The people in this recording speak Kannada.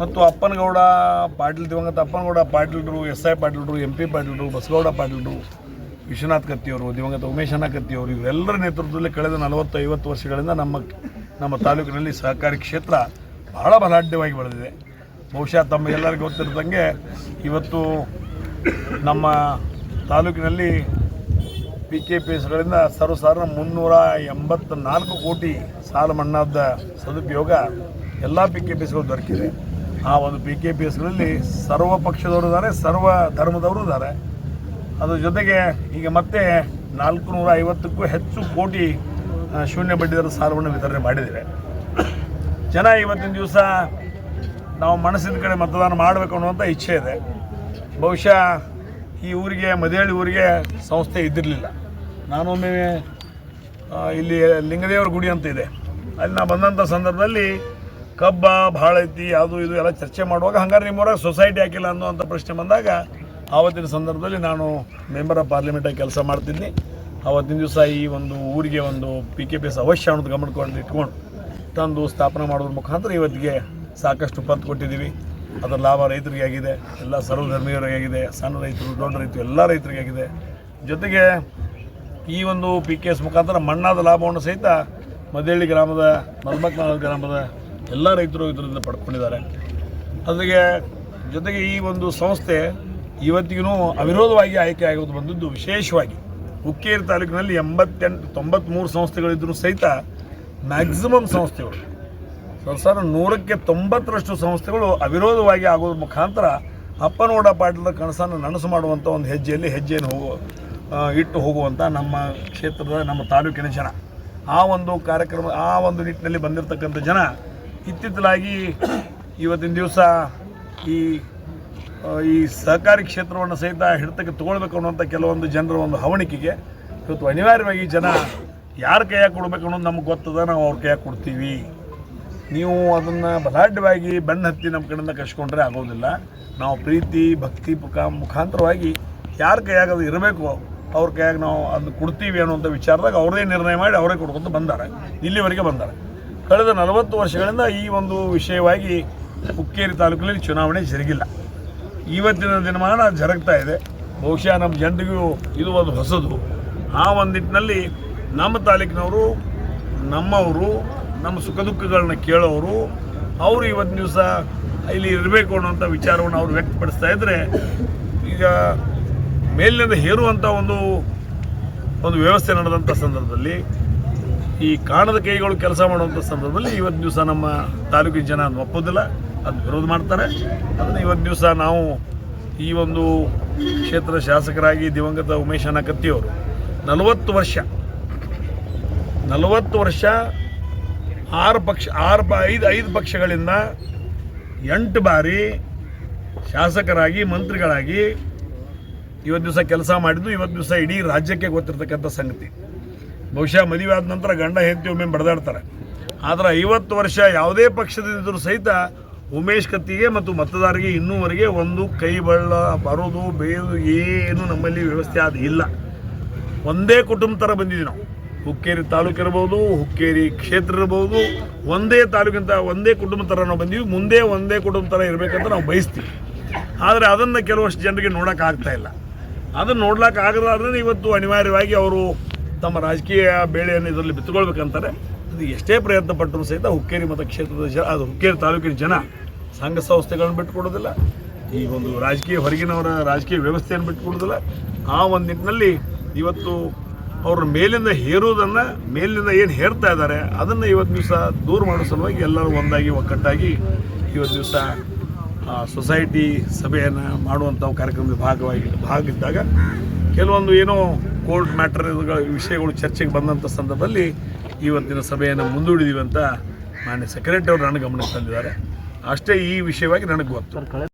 ಮತ್ತು ಅಪ್ಪನಗೌಡ ಪಾಟೀಲ್ ದಿವಂಗತ ಅಪ್ಪನಗೌಡ ಪಾಟೀಲ್ರು, ಎಸ್ ಐ ಪಾಟೀಲ್ರು, ಎಂ ಪಿ ಪಾಟೀಲ್ರು, ಬಸಗೌಡ ಪಾಟೀಲ್ರು, ವಿಶ್ವನಾಥ್ ಕತ್ತಿಯವರು, ದಿವಂಗತ ಉಮೇಶಣ್ಣ ಕತ್ತಿಯವರು, ಇವರೆಲ್ಲರ ನೇತೃತ್ವದಲ್ಲಿ ಕಳೆದ ನಲವತ್ತು ಐವತ್ತು ವರ್ಷಗಳಿಂದ ನಮ್ಮ ನಮ್ಮ ತಾಲೂಕಿನಲ್ಲಿ ಸಹಕಾರಿ ಕ್ಷೇತ್ರ ಬಹಳ ಬಲಾಢ್ಯವಾಗಿ ಬೆಳೆದಿದೆ. ಬಹುಶಃ ತಮಗೆಲ್ಲರಿಗೂ ಗೊತ್ತಿರದಂಗೆ ಇವತ್ತು ನಮ್ಮ ತಾಲೂಕಿನಲ್ಲಿ ಪಿ ಕೆ ಪಿ ಎಸ್ಗಳಿಂದ ಸರ್ವಸಾಧಾರಣ ಮುನ್ನೂರ ಎಂಬತ್ತ ನಾಲ್ಕು ಕೋಟಿ ಸಾಲ ಮನ್ನಾದ ಸದುಪಯೋಗ ಎಲ್ಲ ಪಿ ಕೆ ಪಿ ಎಸ್ಗಳು ದೊರಕಿದೆ. ಆ ಒಂದು ಪಿ ಕೆ ಪಿ ಎಸ್ಗಳಲ್ಲಿ ಸರ್ವ ಪಕ್ಷದವರು ಇದ್ದಾರೆ, ಸರ್ವ ಧರ್ಮದವರು ಇದ್ದಾರೆ. ಅದ್ರ ಜೊತೆಗೆ ಈಗ ಮತ್ತೆ ನಾಲ್ಕು ನೂರ ಐವತ್ತಕ್ಕೂ ಹೆಚ್ಚು ಕೋಟಿ ಶೂನ್ಯ ಶೂನ್ಯ ಬಡ್ಡಿದರ ಸಾಲವನ್ನು ವಿತರಣೆ ಮಾಡಿದ್ದೇವೆ. ಜನ ಇವತ್ತಿನ ದಿವಸ ನಾವು ಮನಸ್ಸಿನ ಕಡೆ ಮತದಾನ ಮಾಡಬೇಕು ಅನ್ನುವಂಥ ಇಚ್ಛೆ ಇದೆ. ಬಹುಶಃ ಈ ಊರಿಗೆ ಮದೇಳಿ ಊರಿಗೆ ಸಂಸ್ಥೆ ಇದ್ದಿರಲಿಲ್ಲ. ನಾನೊಮ್ಮೆ ಇಲ್ಲಿ ಲಿಂಗದೇವರ ಗುಡಿ ಅಂತ ಇದೆ. ಅಲ್ಲಿ ನಾವು ಬಂದಂಥ ಸಂದರ್ಭದಲ್ಲಿ ಕಬ್ಬ, ಭಾಳ ಐತಿ, ಅದು ಇದು ಎಲ್ಲ ಚರ್ಚೆ ಮಾಡುವಾಗ ಹಂಗಾರೆ ನಿಮ್ಮೂರಾಗ ಸೊಸೈಟಿ ಹಾಕಿಲ್ಲ ಅನ್ನುವಂಥ ಪ್ರಶ್ನೆ ಬಂದಾಗ ಆವತ್ತಿನ ಸಂದರ್ಭದಲ್ಲಿ ನಾನು ಮೆಂಬರ್ ಆಫ್ ಪಾರ್ಲಿಮೆಂಟಾಗಿ ಕೆಲಸ ಮಾಡ್ತಿದ್ದೆ ಆವತ್ತಿನ ದಿವಸ ಈ ಒಂದು ಊರಿಗೆ ಒಂದು ಪಿ ಕೆ ಪಿ ಎಸ್ ಅವಶ್ಯ ಅನ್ನೋದು ಗಮನಕೊಂಡು ಇಟ್ಕೊಂಡು ತಂದು ಸ್ಥಾಪನೆ ಮಾಡೋದ್ರ ಮುಖಾಂತರ ಇವತ್ತಿಗೆ ಸಾಕಷ್ಟು ಪತ್ತು ಕೊಟ್ಟಿದ್ದೀವಿ. ಅದರ ಲಾಭ ರೈತರಿಗೆ ಆಗಿದೆ, ಎಲ್ಲ ಸರ್ವಧರ್ಮೀಯರಿಗೆ ಆಗಿದೆ, ಸಣ್ಣ ರೈತರು, ದೊಡ್ಡ ರೈತರು, ಎಲ್ಲ ರೈತರಿಗೆ ಆಗಿದೆ. ಜೊತೆಗೆ ಈ ಒಂದು ಪಿ ಕೆ ಎಸ್ ಮುಖಾಂತರ ಮಣ್ಣಾದ ಲಾಭವನ್ನು ಸಹಿತ ಮದೇಳ್ಳಿ ಗ್ರಾಮದ ಮಲ್ಮಕ್ನಾಳ ಗ್ರಾಮದ ಎಲ್ಲ ರೈತರು ಇದರಿಂದ ಪಡ್ಕೊಂಡಿದ್ದಾರೆ. ಅದಕ್ಕೆ ಜೊತೆಗೆ ಈ ಒಂದು ಸಂಸ್ಥೆ ಇವತ್ತಿಗೂ ಅವಿರೋಧವಾಗಿ ಆಯ್ಕೆ ಆಗೋದು ಬಂದದ್ದು ವಿಶೇಷವಾಗಿ. ಹುಕ್ಕೇರಿ ತಾಲೂಕಿನಲ್ಲಿ ಎಂಬತ್ತೆಂಟು ತೊಂಬತ್ತ್ಮೂರು ಸಂಸ್ಥೆಗಳಿದ್ದರೂ ಸಹಿತ ಮ್ಯಾಕ್ಸಿಮಮ್ ಸಂಸ್ಥೆಗಳು. ಸರ್ ನೂರಕ್ಕೆ ತೊಂಬತ್ತರಷ್ಟು ಸಂಸ್ಥೆಗಳು ಅವಿರೋಧವಾಗಿ ಆಗೋದ್ರ ಮುಖಾಂತರ ಅಪ್ಪನೋಡ ಪಾಟೀಲದ ಕನಸನ್ನು ನನಸು ಮಾಡುವಂಥ ಒಂದು ಹೆಜ್ಜೆಯಲ್ಲಿ ಹೆಜ್ಜೆಯನ್ನು ಹೋಗು ಇಟ್ಟು ಹೋಗುವಂಥ ನಮ್ಮ ಕ್ಷೇತ್ರದ, ನಮ್ಮ ತಾಲೂಕಿನ ಜನ. ಆ ಒಂದು ಕಾರ್ಯಕ್ರಮ, ಆ ಒಂದು ನಿಟ್ಟಿನಲ್ಲಿ ಬಂದಿರತಕ್ಕಂಥ ಜನ ಇತ್ತಿತ್ತಲಾಗಿ ಇವತ್ತಿನ ದಿವಸ ಈ ಈ ಸಹಕಾರಿ ಕ್ಷೇತ್ರವನ್ನು ಸಹಿತ ಹಿಡಿತಕ್ಕೆ ತಗೊಳ್ಬೇಕು ಅನ್ನುವಂಥ ಕೆಲವೊಂದು ಜನರ ಒಂದು ಹವಣಿಕೆಗೆ ಇವತ್ತು ಅನಿವಾರ್ಯವಾಗಿ ಜನ ಯಾರ ಕೈಯಾಗಿ ಕೊಡಬೇಕು ಅನ್ನೋದು ನಮ್ಗೆ ಗೊತ್ತದ, ನಾವು ಅವ್ರ ಕೈಯಾಗಿ ಕೊಡ್ತೀವಿ. ನೀವು ಅದನ್ನು ಬಲಾಢ್ಯವಾಗಿ ಬೆನ್ನು ಹತ್ತಿ ನಮ್ಮ ಕಡೆಯಿಂದ ಕಸ್ಕೊಂಡ್ರೆ ಆಗೋದಿಲ್ಲ. ನಾವು ಪ್ರೀತಿ, ಭಕ್ತಿ ಮುಖ, ಮುಖಾಂತರವಾಗಿ ಯಾರ ಕೈಯಾಗಿ ಅದು ಇರಬೇಕು ಅವ್ರ ಕೈಯಾಗಿ ನಾವು ಅದನ್ನು ಕೊಡ್ತೀವಿ ಅನ್ನುವಂಥ ವಿಚಾರದಾಗ ಅವರೇ ನಿರ್ಣಯ ಮಾಡಿ ಅವರೇ ಕೊಡ್ಕೊಂತ ಬಂದಾರೆ. ಇಲ್ಲಿವರೆಗೆ ಬಂದಾರೆ. ಕಳೆದ ನಲವತ್ತು ವರ್ಷಗಳಿಂದ ಈ ಒಂದು ವಿಷಯವಾಗಿ ಹುಕ್ಕೇರಿ ತಾಲೂಕಿನಲ್ಲಿ ಚುನಾವಣೆ ಜರುಗಿಲ್ಲ. ಇವತ್ತಿನ ದಿನಮಾನ ಜರುಗ್ತಾ ಇದೆ. ಬಹುಶಃ ನಮ್ಮ ಜನರಿಗೂ ಇದು ಒಂದು ಹೊಸದು. ಆ ಒಂದು ನಿಟ್ಟಿನಲ್ಲಿ ನಮ್ಮ ತಾಲೂಕಿನವರು, ನಮ್ಮವರು, ನಮ್ಮ ಸುಖ ದುಃಖಗಳನ್ನ ಕೇಳೋರು, ಅವರು ಇವತ್ತಿನ ದಿವಸ ಇಲ್ಲಿ ಇರಬೇಕು ಅನ್ನೋಂಥ ವಿಚಾರವನ್ನು ಅವರು ವ್ಯಕ್ತಪಡಿಸ್ತಾ ಇದ್ದರೆ ಈಗ ಮೇಲಿನಿಂದ ಹೇರುವಂಥ ಒಂದು ಒಂದು ವ್ಯವಸ್ಥೆ ನಡೆದಂಥ ಸಂದರ್ಭದಲ್ಲಿ ಈ ಕಾಣದ ಕೈಗಳು ಕೆಲಸ ಮಾಡುವಂಥ ಸಂದರ್ಭದಲ್ಲಿ ಇವತ್ತು ದಿವಸ ನಮ್ಮ ತಾಲೂಕಿನ ಜನ ಅದನ್ನ ಒಪ್ಪೋದಿಲ್ಲ ಅದು ವಿರೋಧ ಮಾಡ್ತಾರೆ. ಅದನ್ನು ಇವತ್ತು ದಿವಸ ನಾವು ಈ ಒಂದು ಕ್ಷೇತ್ರದ ಶಾಸಕರಾಗಿ ದಿವಂಗತ ಉಮೇಶ್ ಕತ್ತಿಯವರು ನಲವತ್ತು ವರ್ಷ ನಲವತ್ತು ವರ್ಷ ಆರು ಪಕ್ಷ, ಆರು ಪ, ಐದು ಐದು ಪಕ್ಷಗಳಿಂದ ಎಂಟು ಬಾರಿ ಶಾಸಕರಾಗಿ, ಮಂತ್ರಿಗಳಾಗಿ ಇವತ್ತು ದಿವಸ ಕೆಲಸ ಮಾಡಿದ್ದು, ಇವತ್ತು ದಿವಸ ಇಡೀ ರಾಜ್ಯಕ್ಕೆ ಗೊತ್ತಿರತಕ್ಕಂಥ ಸಂಗತಿ. ಬಹುಶಃ ಮದುವೆ ಆದ ನಂತರ ಗಂಡ ಹೆಂಡತಿ ಒಮ್ಮೆ ಬಡದಾಡ್ತಾರೆ. ಆದರೆ ಐವತ್ತು ವರ್ಷ ಯಾವುದೇ ಪಕ್ಷದಿದ್ದರೂ ಸಹಿತ ಉಮೇಶ್ ಕತ್ತಿಗೆ ಮತ್ತು ಮತದಾರರಿಗೆ ಇನ್ನೂವರೆಗೆ ಒಂದು ಕೈ ಬಳ್ಳ ಬರೋದು, ಬೇಯೋದು ಏನು ನಮ್ಮಲ್ಲಿ ವ್ಯವಸ್ಥೆ ಅದು ಇಲ್ಲ. ಒಂದೇ ಕುಟುಂಬ ಥರ ಬಂದಿದ್ದೀವಿ ನಾವು. ಹುಕ್ಕೇರಿ ತಾಲೂಕು ಇರ್ಬೋದು, ಹುಕ್ಕೇರಿ ಕ್ಷೇತ್ರ ಇರ್ಬೋದು, ಒಂದೇ ತಾಲೂಕಿಂತ ಒಂದೇ ಕುಟುಂಬ ಥರ ನಾವು ಬಂದೀವಿ ಮುಂದೆ ಒಂದೇ ಕುಟುಂಬ ಥರ ಇರಬೇಕಂತ ನಾವು ಬಯಸ್ತೀವಿ. ಆದರೆ ಅದನ್ನು ಕೆಲವಷ್ಟು ಜನರಿಗೆ ನೋಡೋಕ್ಕಾಗ್ತಾ ಇಲ್ಲ. ಅದನ್ನು ನೋಡ್ಲಿಕ್ಕೆ ಆಗದಾದ್ರೆ ಇವತ್ತು ಅನಿವಾರ್ಯವಾಗಿ ಅವರು ತಮ್ಮ ರಾಜಕೀಯ ಬೇಳೆಯನ್ನು ಇದರಲ್ಲಿ ಬಿತ್ತುಕೊಳ್ಬೇಕಂತಾರೆ. ಅದು ಎಷ್ಟೇ ಪ್ರಯತ್ನ ಪಟ್ಟರೂ ಸಹಿತ ಹುಕ್ಕೇರಿ ಮತಕ್ಷೇತ್ರದ ಜನ, ಅದು ಹುಕ್ಕೇರಿ ತಾಲೂಕಿನ ಜನ ಸಂಘ ಸಂಸ್ಥೆಗಳನ್ನು ಬಿಟ್ಟುಕೊಡೋದಿಲ್ಲ ಈ ಒಂದು ರಾಜಕೀಯ ಹೊರಗಿನವರ ರಾಜಕೀಯ ವ್ಯವಸ್ಥೆಯನ್ನು ಬಿಟ್ಟುಕೊಡೋದಿಲ್ಲ ಆ ಒಂದು ನಿಟ್ಟಿನಲ್ಲಿ ಇವತ್ತು ಅವ್ರ ಮೇಲಿಂದ ಹೇರುವುದನ್ನು, ಮೇಲಿಂದ ಏನು ಹೇರ್ತಾ ಇದ್ದಾರೆ, ಅದನ್ನು ಇವತ್ತು ದಿವಸ ದೂರ ಮಾಡೋ ಸಲುವಾಗಿ ಎಲ್ಲರೂ ಒಂದಾಗಿ ಒಕ್ಕಟ್ಟಾಗಿ ಇವತ್ತು ದಿವಸ ಸೊಸೈಟಿ ಸಭೆಯನ್ನು ಮಾಡುವಂಥ ಕಾರ್ಯಕ್ರಮದ ಭಾಗವಾಗಿ ಭಾಗಿದ್ದಾಗ ಕೆಲವೊಂದು ಏನೋ ಕೋರ್ಟ್ ಮ್ಯಾಟರ್ ವಿಷಯಗಳು ಚರ್ಚೆಗೆ ಬಂದಂಥ ಸಂದರ್ಭದಲ್ಲಿ ಇವತ್ತಿನ ಸಭೆಯನ್ನು ಮುಂದೂಡಿದೀವಿ ಅಂತ ಮಾನ್ಯ ಸೆಕ್ರೆಟರಿ ಅವರು ನನಗೆ ಗಮನಕ್ಕೆ ತಂದಿದ್ದಾರೆ. ಅಷ್ಟೇ ಈ ವಿಷಯವಾಗಿ ನನಗೆ ಗೊತ್ತು.